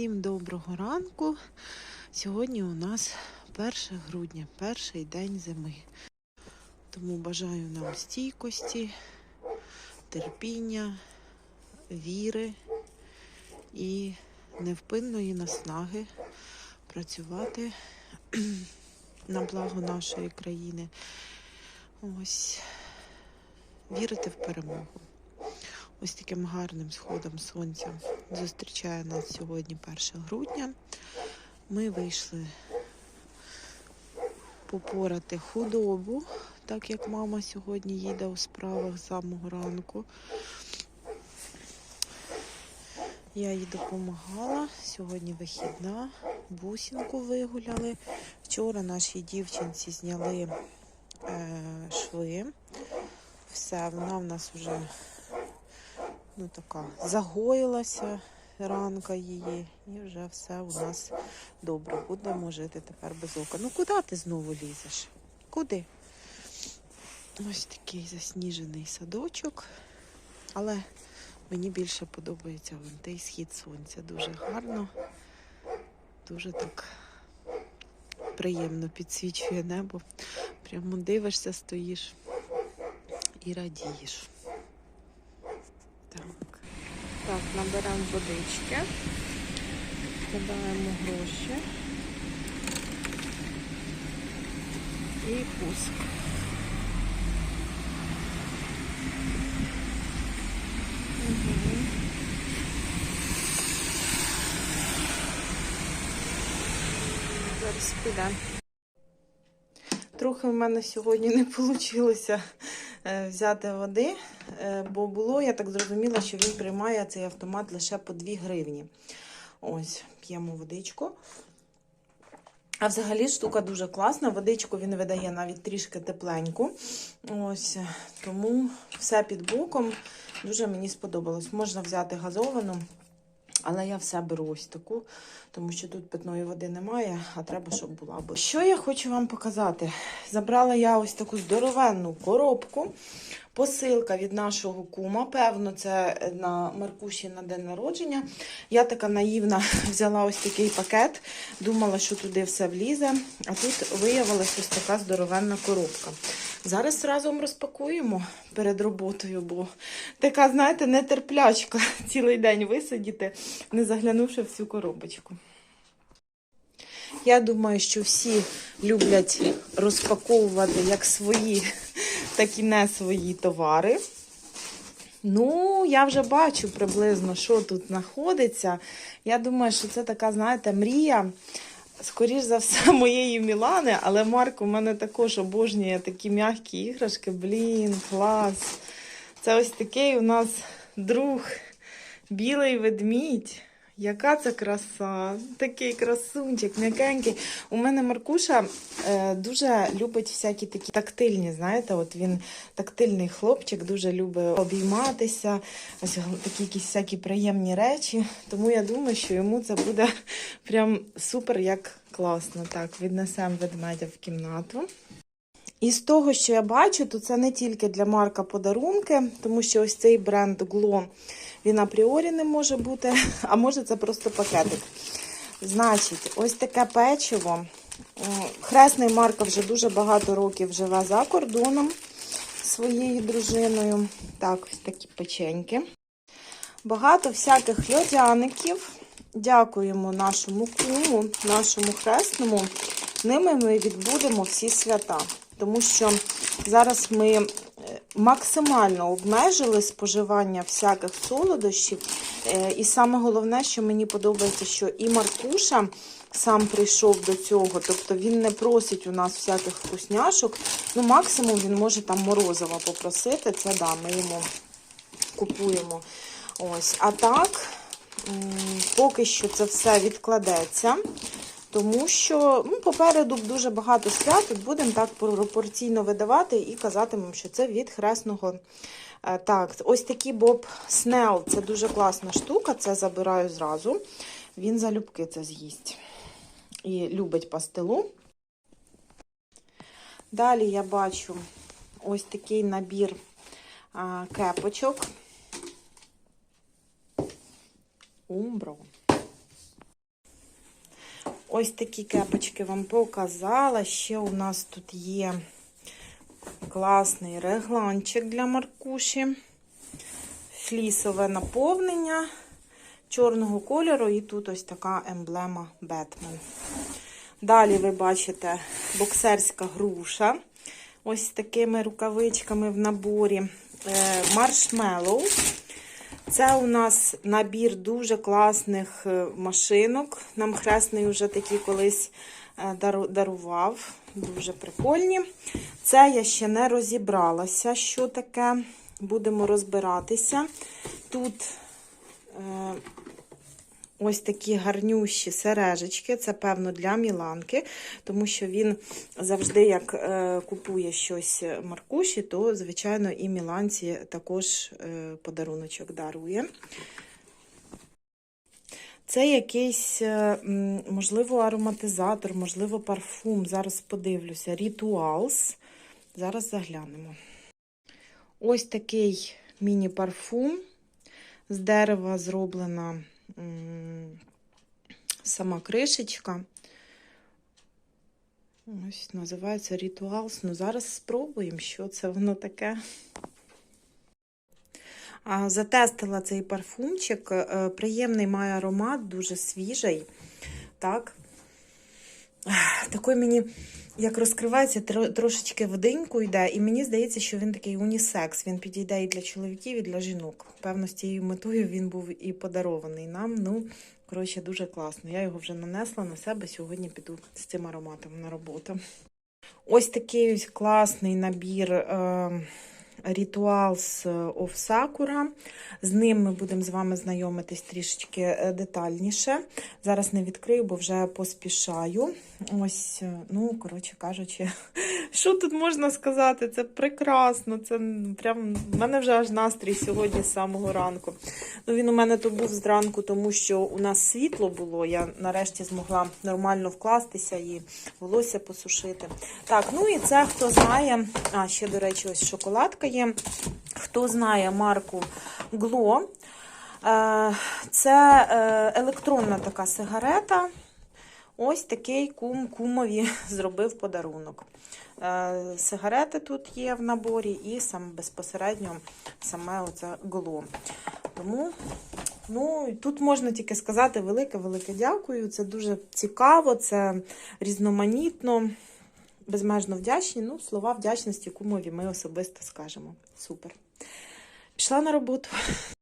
Всім доброго ранку. Сьогодні у нас 1 грудня, перший день зими. Тому бажаю нам стійкості, терпіння, віри і невпинної наснаги працювати на благо нашої країни. Ось вірити в перемогу. Ось таким гарним сходом сонця зустрічає нас сьогодні 1 грудня. Ми вийшли попорати худобу, так як мама сьогодні їде у справах з самого ранку. Я їй допомагала. Сьогодні вихідна, бусинку вигуляли. Вчора нашій дівчинці зняли е, шви. Все, вона в нас вже ну, така загоїлася ранка її, і вже все у нас добре. Будемо жити тепер без ока. Ну куди ти знову лізеш? Куди? Ось такий засніжений садочок. Але мені більше подобається вон той схід сонця. Дуже гарно, дуже так приємно підсвічує небо. Прямо дивишся, стоїш і радієш. Так. Так, наберемо водички, складаємо гроші і пуск. Угу. Зараз піде. Трохи в мене сьогодні не вийшло взяти води, е, бо було, я так зрозуміла, що він приймає цей автомат лише по 2 гривні. Ось, п'ємо водичку. А взагалі штука дуже класна. Водичку він видає навіть трішки тепленьку. Ось, тому все під боком дуже мені сподобалось. Можна взяти газовану, але я все беру ось таку, тому що тут питної води немає, а треба, щоб була. Бо що я хочу вам показати? Забрала я ось таку здоровенну коробку. Посилка від нашого кума. Певно, це на Маркуші на день народження. Я така наївна взяла ось такий пакет, думала, що туди все влізе. А тут виявилася ось така здоровенна коробка. Зараз разом розпакуємо перед роботою, бо така, знаєте, нетерплячка цілий день висидіти, не заглянувши в цю коробочку. Я думаю, що всі люблять розпаковувати як свої, так і не свої товари. Ну, я вже бачу приблизно, що тут знаходиться. Я думаю, що це така, знаєте, мрія. Скоріш за все, моєї Мілани, але Марк у мене також обожнює такі м'які іграшки. Блін, клас. Це ось такий у нас друг, білий ведмідь. Яка це краса, такий красунчик, м'якенький. У мене Маркуша е, дуже любить всякі такі тактильні, знаєте, от він тактильний хлопчик, дуже любить обійматися, ось такі якісь всякі приємні речі. Тому я думаю, що йому це буде прям супер як класно. Так, віднесемо ведмедя в кімнату. І з того, що я бачу, то це не тільки для Марка подарунки, тому що ось цей бренд Glow, він апріорі не може бути, а може це просто пакетик. Значить, ось таке печиво. Хресний Марка вже дуже багато років живе за кордоном своєю дружиною. Так, ось такі печеньки. Багато всяких льодяників. Дякуємо нашому куму, нашому хресному. Ними ми відбудемо всі свята. Тому що зараз ми максимально обмежили споживання всяких солодощів. І саме головне, що мені подобається, що і Маркуша сам прийшов до цього. Тобто він не просить у нас всяких вкусняшок. Ну, максимум він може там морозива попросити. Це да, ми йому купуємо. Ось. А так, поки що це все відкладеться. Тому що ну, попереду дуже багато свят, тут будемо так пропорційно видавати і казатимемо, що це від хресного. Так, ось такий Боб Снел, це дуже класна штука, це забираю зразу. Він залюбки це з'їсть. І любить пастилу. Далі я бачу ось такий набір кепочок. Умбро. Ось такі кепочки вам показала. Ще у нас тут є класний регланчик для Маркуші. Флісове наповнення чорного кольору, і тут ось така емблема Бетмен. Далі ви бачите боксерська груша. Ось такими рукавичками в наборі. Маршмеллоу. Це у нас набір дуже класних е, машинок. Нам хресний вже такі колись е, дарував. Дуже прикольні. Це я ще не розібралася, що таке. Будемо розбиратися. Тут е, ось такі гарнющі сережечки. Це, певно, для Міланки, тому що він завжди, як е, купує щось Маркуші, то, звичайно, і Міланці також е, подаруночок дарує. Це якийсь, е, можливо, ароматизатор, можливо, парфум. Зараз подивлюся. Rituals. Зараз заглянемо. Ось такий міні-парфум. З дерева зроблена сама кришечка. Ось називається Rituals. Ну, зараз спробуємо, що це воно таке. Затестила цей парфумчик. Е, Приємний має аромат, дуже свіжий. Так. Такий мені, як розкривається, трошечки в йде, і мені здається, що він такий унісекс. Він підійде і для чоловіків, і для жінок. Певно, з цією метою він був і подарований нам. Ну, коротше, дуже класно. Я його вже нанесла на себе. Сьогодні піду з цим ароматом на роботу. Ось такий ось класний набір. Е- Rituals of Sakura. З ним ми будемо з вами знайомитись трішечки е, детальніше. Зараз не відкрию, бо вже поспішаю. Ось, е, ну, коротше кажучи, що тут можна сказати? Це прекрасно. Це прям в мене вже аж настрій сьогодні з самого ранку. Ну, він у мене то був зранку, тому що у нас світло було. Я нарешті змогла нормально вкластися і волосся посушити. Так, ну і це хто знає. А, ще, до речі, ось шоколадка є. Хто знає марку Glow, е, це е, електронна така сигарета. Ось такий кум кумові зробив подарунок. Е, Сигарети тут є в наборі, і сам безпосередньо саме оце Glow. Тому Ну, тут можна тільки сказати велике-велике дякую. Це дуже цікаво, це різноманітно, безмежно вдячні. Ну, слова вдячності кумові ми особисто скажемо. Супер. Пішла на роботу.